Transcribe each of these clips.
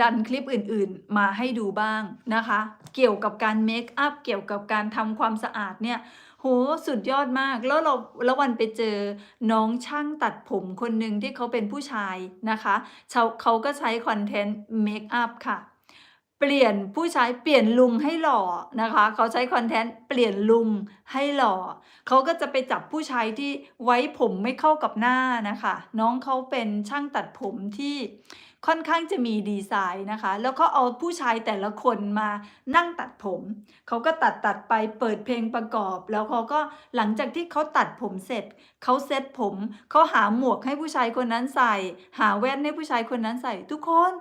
ดันคลิปอื่นๆ มาให้ดูบ้างนะคะ เกี่ยวกับการเมคอัพเกี่ยวกับการทำความสะอาดเนี่ยโหสุดยอดมาก แล้วเราแล้ววันไปเจอน้องช่างตัดผมคนหนึ่งที่เขาเป็นผู้ชายนะคะเขาเขาก็ใช้คอนเทนต์เมคอัพค่ะ เปลี่ยนผู้ใชายเปลี่ยนลุงให้หล่อนะคะ เขาใช้คอนเทนต์เปลี่ยนลุงให้หล่อ เขาก็จะไปจับผู้ใชายที่ไว้ผมไม่เข้ากับหน้านะคะ น้องเขาเป็นช่างตัดผมที่ค่อนข้างจะมีดีไซน์นะคะ แล้วก็เอาผู้ชายแต่ละคนมานั่งตัดผม เขาก็ตัดตัดไปเปิดเพลงประกอบ แล้วเขาก็หลังจากที่เขาตัดผมเสร็จ เขาเซ็ตผม เขาหาหมวกให้ผู้ชายคนนั้นใส่ หาแว่นให้ผู้ชายคนนั้นใส่ ทุกคน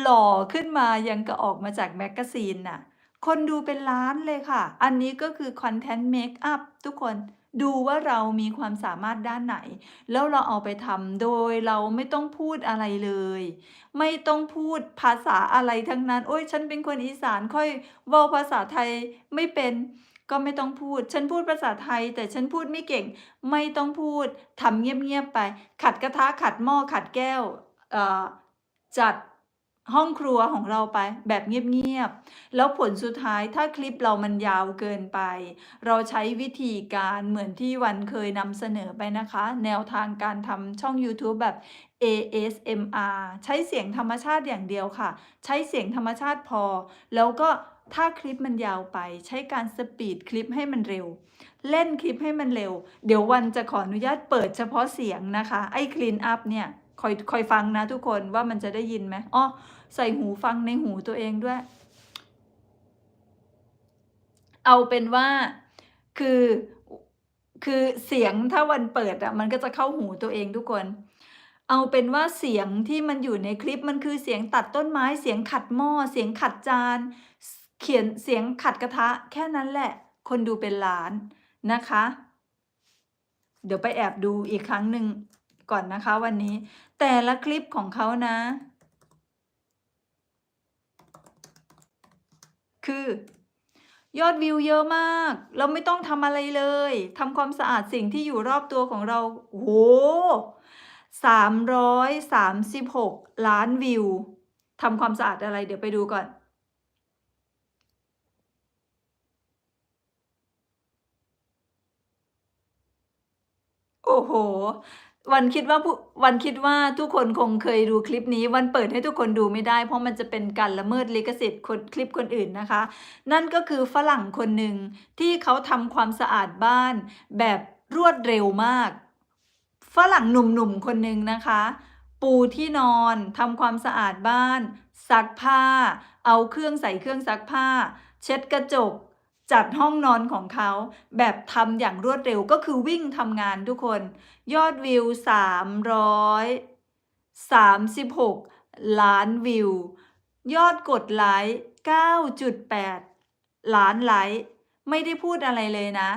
หล่อขึ้นมายังกะออกมาจากแมกกาซีนน่ะ คนดูเป็นล้านเลยค่ะ อันนี้ก็คือคอนเทนต์เมคอัพทุกคนดูว่าเรามีความสามารถด้านไหน แล้วเราเอาไปทำโดยเราไม่ต้องพูดอะไรเลย ไม่ต้องพูดภาษาอะไรทั้งนั้น โอ้ยฉันเป็นคนอีสานค่อยว้าภาษาไทยไม่เป็นก็ไม่ต้องพูด ฉันพูดภาษาไทย แต่ฉันพูดไม่เก่ง ไม่ต้องพูดทำเงียบๆไป ขัดกระทะขัดหม้อขัดแก้วจัด ห้องครัวของเราไปแบบเงียบๆ แล้วผลสุดท้ายถ้าคลิปเรามันยาวเกินไป เราใช้วิธีการเหมือนที่วันเคยนำเสนอไปนะคะ แนวทางการทำช่อง YouTube แบบ ASMR ใช้เสียงธรรมชาติอย่างเดียวค่ะ ใช้เสียงธรรมชาติพอ แล้วก็ถ้าคลิปมันยาวไป ใช้การสปีดคลิปให้มันเร็ว เล่นคลิปให้มันเร็ว เดี๋ยววันจะขออนุญาตเปิดเฉพาะเสียงนะคะ ไอ้ clean up เนี่ย คอยคอยฟังนะทุกคนว่ามันจะได้ยินไหมอ๋อใส่หูฟังในหูตัวเองด้วย เอาเป็นว่าคือคือเสียงถ้าวันเปิดอะมันก็จะเข้าหูตัวเองทุกคน เอาเป็นว่าเสียงที่มันอยู่ในคลิปมันคือเสียงตัดต้นไม้เสียงขัดหม้อเสียงขัดจาน เขียนเสียงขัดกระทะ แค่นั้นแหละ คนดูเป็นล้านนะคะ เดี๋ยวไปแอบดูอีกครั้งหนึ่ง ก่อนนะคะวันนี้ แต่ละคลิปของเขานะ คือยอดวิวเยอะมาก เราไม่ต้องทำอะไรเลยทำความสะอาดสิ่งที่อยู่รอบตัวของเราโหสามร้อยสามสิบหกล้านวิวทำความสะอาดอะไรเดี๋ยวไปดูก่อน โอ้โห วันคิดว่าผู้วันคิดว่าทุกคนคงเคยดูคลิปนี้ วันเปิดให้ทุกคนดูไม่ได้ เพราะมันจะเป็นการละเมิดลิขสิทธิ์คนคลิปคนอื่นนะคะ นั่นก็คือฝรั่งคนหนึ่งที่เขาทำความสะอาดบ้าน แบบรวดเร็วมาก ฝรั่งหนุ่มๆคนหนึ่งนะคะ ปูที่นอนทำความสะอาดบ้าน ซักผ้า เอาเครื่องใส่เครื่องซักผ้า เช็ดกระจก จัดห้องนอนของเขาแบบทำอย่างรวดเร็วก็คือวิ่งทำงานทุกคน ยอดวิว 336 ล้านวิว ยอดกดไลค์ 9.8 ล้านไลค์ ไม่ได้พูดอะไรเลยนะ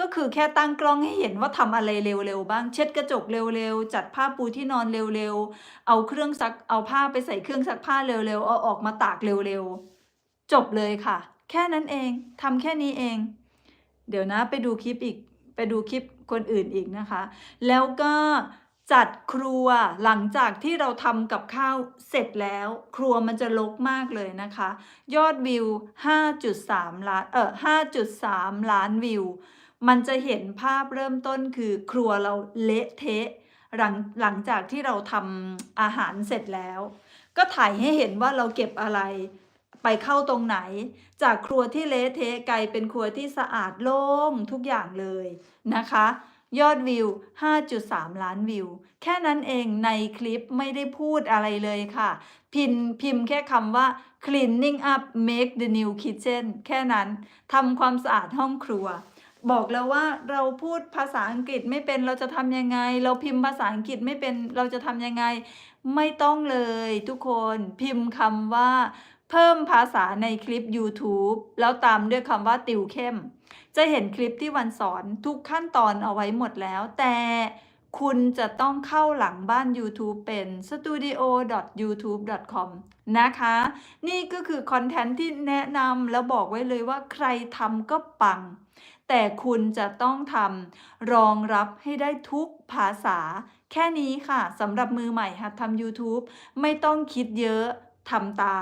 ก็คือแค่ตั้งกล้องให้เห็นว่าทำอะไรเร็วๆบ้าง เช็ดกระจกเร็วๆ จัดผ้าปูที่นอนเร็วๆ เอาเครื่องซัก เอาผ้าไปใส่เครื่องซักผ้าเร็วๆ เอาออกมาตากเร็วๆ จบเลยค่ะ แค่นั้นเองทำแค่นี้เอง เดี๋ยวนะไปดูคลิปอีกไปดูคลิปคนอื่นอีกนะคะ แล้วก็จัดครัวหลังจากที่เราทำกับข้าวเสร็จแล้ว ครัวมันจะรกมากเลยนะคะ ยอดวิว 5.3 ล้านเออ5.3 ล้านวิว มันจะเห็นภาพเริ่มต้นคือครัวเราเละเทะหลังหลังจากที่เราทำอาหารเสร็จแล้ว ก็ถ่ายให้เห็นว่าเราเก็บอะไร ไปเข้าตรงไหน จากครัวที่เละเทะกลายเป็นครัวที่สะอาดโล่งทุกอย่างเลยนะคะ ยอดวิว 5.3 ล้านวิว แค่นั้นเองในคลิปไม่ได้พูดอะไรเลยค่ะ พิมพิมพ์แค่คำว่า cleaning up make the new kitchen แค่นั้นทำความสะอาดห้องครัวบอกแล้วว่าเราพูดภาษาอังกฤษไม่เป็นเราจะทำยังไง เราพิมพ์ภาษาอังกฤษไม่เป็นเราจะทำยังไง ไม่ต้องเลยทุกคนพิมพ์คำว่า เพิ่มภาษาในคลิป YouTube แล้วตามด้วยคำว่าติวเข้ม จะเห็นคลิปที่วันสอนทุกขั้นตอนเอาไว้หมดแล้ว แต่คุณจะต้องเข้าหลังบ้าน YouTube เป็น studio.youtube.com นะคะ นี่ก็คือคอนเทนต์ที่แนะนำแล้วบอกไว้เลยว่าใครทำก็ปัง แต่คุณจะต้องทำรองรับให้ได้ทุกภาษา แค่นี้ค่ะสำหรับมือใหม่หัดทำ YouTube ไม่ต้องคิดเยอะทำตาม